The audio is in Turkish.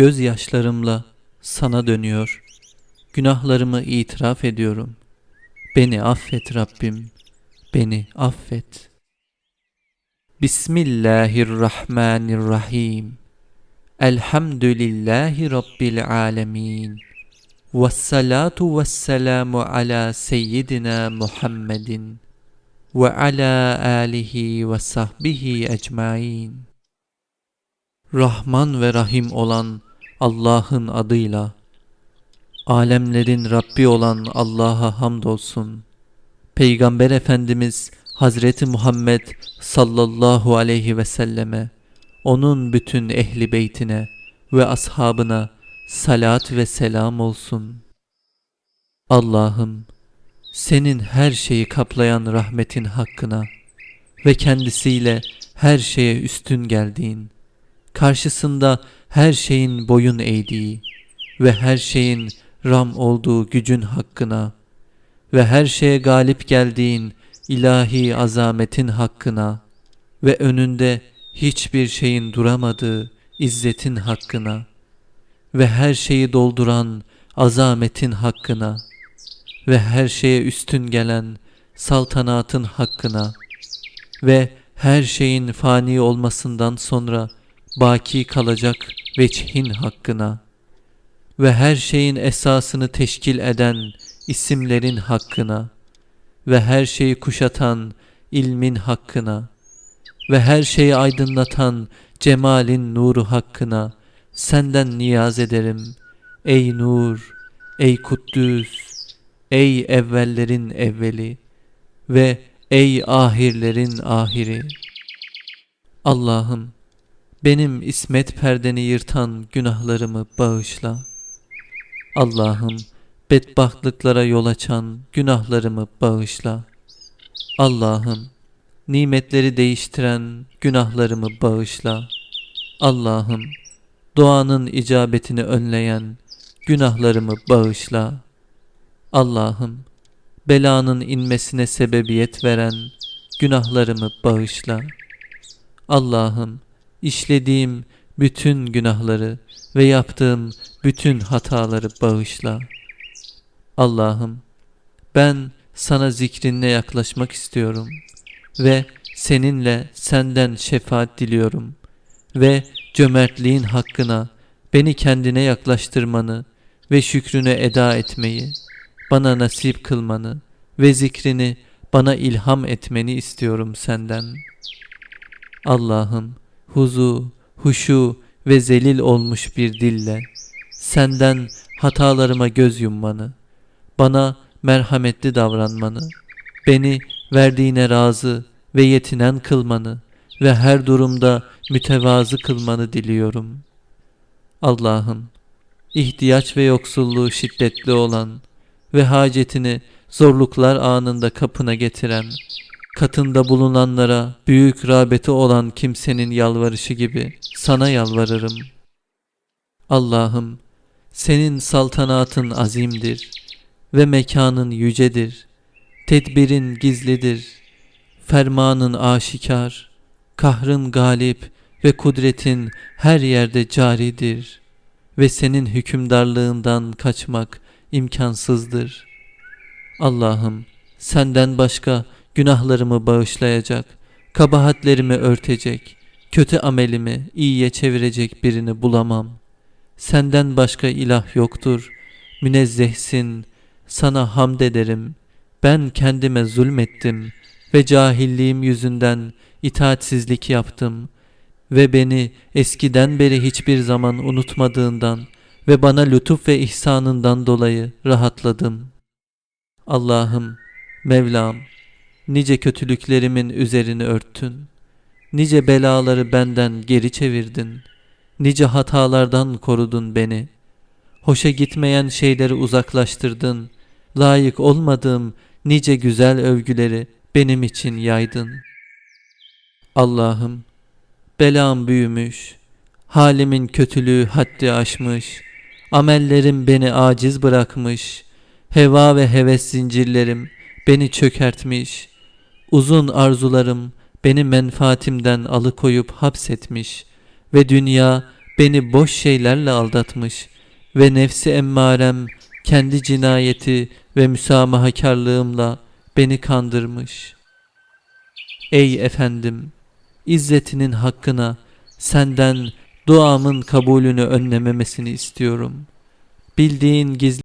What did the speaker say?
gözyaşlarımla sana dönüyor. Günahlarımı itiraf ediyorum. Beni affet Rabbim, beni affet. Bismillahirrahmanirrahim. Elhamdülillahi Rabbil alemin. Vessalatu vesselamu ala seyyidina Muhammedin ve ala alihi ve sahbihi ecmain. Rahman ve Rahim olan Allah'ın adıyla, alemlerin Rabbi olan Allah'a hamdolsun. Peygamber Efendimiz Hazreti Muhammed sallallahu aleyhi ve selleme, onun bütün ehli beytine ve ashabına salat ve selam olsun. Allah'ım, senin her şeyi kaplayan rahmetin hakkına ve kendisiyle her şeye üstün geldiğin, karşısında her şeyin boyun eğdiği ve her şeyin ram olduğu gücün hakkına ve her şeye galip geldiğin ilahi azametin hakkına ve önünde hiçbir şeyin duramadığı izzetin hakkına ve her şeyi dolduran azametin hakkına ve her şeye üstün gelen saltanatın hakkına ve her şeyin fani olmasından sonra baki kalacak veçhin hakkına ve her şeyin esasını teşkil eden isimlerin hakkına ve her şeyi kuşatan ilmin hakkına ve her şeyi aydınlatan cemalin nuru hakkına senden niyaz ederim. Ey nur, ey kuddüs, ey evvellerin evveli ve ey ahirlerin ahiri. Allah'ım benim ismet perdeni yırtan günahlarımı bağışla. Allah'ım bedbahtlıklara yol açan günahlarımı bağışla. Allah'ım nimetleri değiştiren günahlarımı bağışla. Allah'ım duanın icabetini önleyen günahlarımı bağışla. Allah'ım belanın inmesine sebebiyet veren günahlarımı bağışla. Allah'ım işlediğim bütün günahları ve yaptığım bütün hataları bağışla. Allah'ım ben sana zikrinle yaklaşmak istiyorum ve seninle senden şefaat diliyorum ve cömertliğin hakkına beni kendine yaklaştırmanı ve şükrünü eda etmeyi, bana nasip kılmanı ve zikrini bana ilham etmeni istiyorum senden. Allah'ım huzu, huşu ve zelil olmuş bir dille senden hatalarıma göz yummanı, bana merhametli davranmanı, beni verdiğine razı ve yetinen kılmanı ve her durumda mütevazı kılmanı diliyorum. Allah'ım, ihtiyaç ve yoksulluğu şiddetli olan ve hacetini zorluklar anında kapına getiren, katında bulunanlara büyük rağbeti olan kimsenin yalvarışı gibi sana yalvarırım. Allah'ım, senin saltanatın azimdir ve mekanın yücedir. Tedbirin gizlidir, fermanın aşikar, kahrın galip ve kudretin her yerde caridir ve senin hükümdarlığından kaçmak imkansızdır. Allah'ım senden başka günahlarımı bağışlayacak, kabahatlerimi örtecek, kötü amelimi iyiye çevirecek birini bulamam. Senden başka ilah yoktur, münezzehsin, sana hamd ederim. Ben kendime zulmettim ve cahilliğim yüzünden itaatsizlik yaptım ve beni eskiden beri hiçbir zaman unutmadığından ve bana lütuf ve ihsanından dolayı rahatladım. Allah'ım, Mevlam, nice kötülüklerimin üzerini örttün. Nice belaları benden geri çevirdin. Nice hatalardan korudun beni. Hoşa gitmeyen şeyleri uzaklaştırdın. Layık olmadığım nice güzel övgüleri benim için yaydın. Allah'ım, belam büyümüş, halimin kötülüğü haddi aşmış, amellerim beni aciz bırakmış, heva ve heves zincirlerim beni çökertmiş, uzun arzularım beni menfaatimden alıkoyup hapsetmiş ve dünya beni boş şeylerle aldatmış ve nefsi emmarem kendi cinayeti ve müsamahakarlığımla beni kandırmış. Ey efendim, İzzetinin hakkına senden duamın kabulünü önlememesini istiyorum. Bildiğin gizli